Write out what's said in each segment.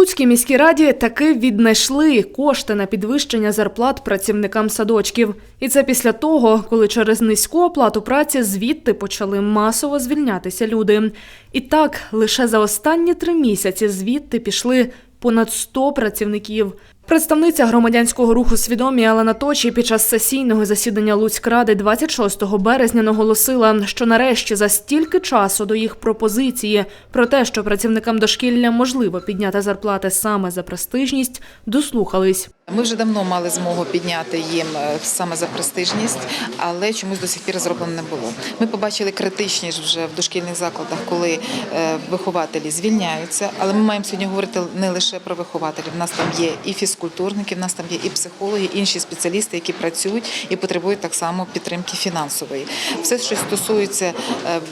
Луцькій міській раді таки віднайшли кошти на підвищення зарплат працівникам садочків. І це після того, коли через низьку оплату праці звідти почали масово звільнятися люди. І так, лише за останні три місяці звідти пішли понад 100 працівників. Представниця громадянського руху свідомі Алана Точі під час сесійного засідання Луцькради 26 березня наголосила, що нарешті за стільки часу до їх пропозиції про те, що працівникам дошкілля можливо підняти зарплати саме за престижність, дослухались. Ми вже давно мали змогу підняти їм е, саме за престижність, але чомусь до сих пір зроблено не було. Ми побачили критичність вже в дошкільних закладах, коли е, вихователі звільняються. Але ми маємо сьогодні говорити не лише про вихователів. У нас там є і фізкультурники, в нас там є і психологи, інші спеціалісти, які працюють і потребують так само підтримки фінансової. Все, що стосується е,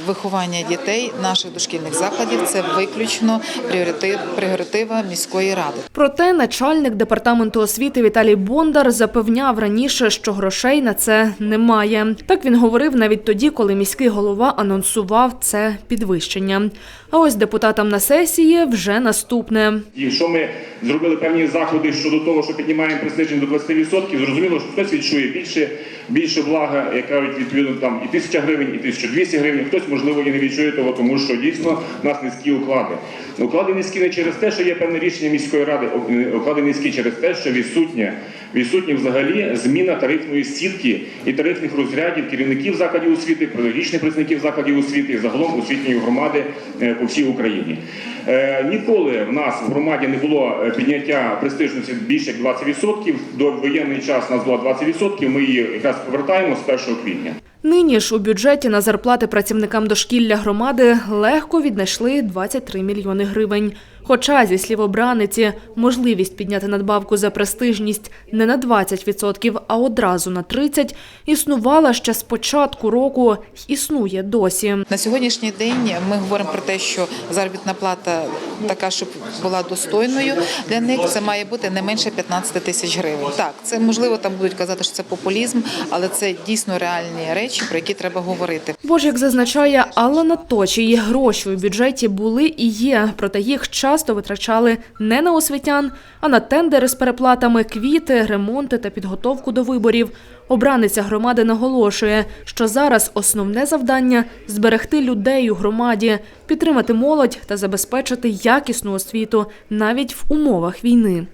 виховання дітей наших дошкільних закладів, це виключно пріоритива міської ради. Проте начальник департаменту освіти Віталій Бондар запевняв раніше, що грошей на це немає. Так він говорив навіть тоді, коли міський голова анонсував це підвищення. А ось депутатам на сесії вже наступне. І що ми зробили певні заходи щодо того, що піднімаємо престижність до 20%, зрозуміло, що хтось відчує більше, більше блага, яка відповідно там і 1000 гривень, і 1200 гривень. Хтось, можливо, і не відчує того, тому що дійсно в нас низькі уклади. Уклади низькі не через те, що є певне рішення міської ради, уклади низькі через те, що відсутня, відсутня взагалі зміна тарифної сітки і тарифних розрядів керівників закладів освіти, педагогічних працівників закладів освіти і загалом освітньої громади е, по всій Україні. Е, Ніколи в нас в громаді не було е, підняття престижності більше як 20%. До воєнний час у нас було 20%, Ми її якраз повертаємо з 1 квітня. Нині ж у бюджеті на зарплати працівникам дошкілля громади легко віднайшли 23 мільйони гривень. Хоча, зі слів обраниці, можливість підняти надбавку за престижність не на 20%, а одразу на 30%, існувала ще з початку року й існує досі. На сьогоднішній день ми говоримо про те, що заробітна плата така, щоб була достойною для них. Це має бути не менше 15 тисяч гривень. Так, це можливо там будуть казати, що це популізм, але це дійсно реальні речі, про які треба говорити. Бо ж, як зазначає Алла Наточій, гроші у бюджеті були і є, проте їх часто витрачали не на освітян, а на тендери з переплатами, квіти, ремонти та підготовку до виборів. Обраниця громади наголошує, що зараз основне завдання зберегти людей у громаді, підтримати молодь та забезпечити якісну освіту навіть в умовах війни.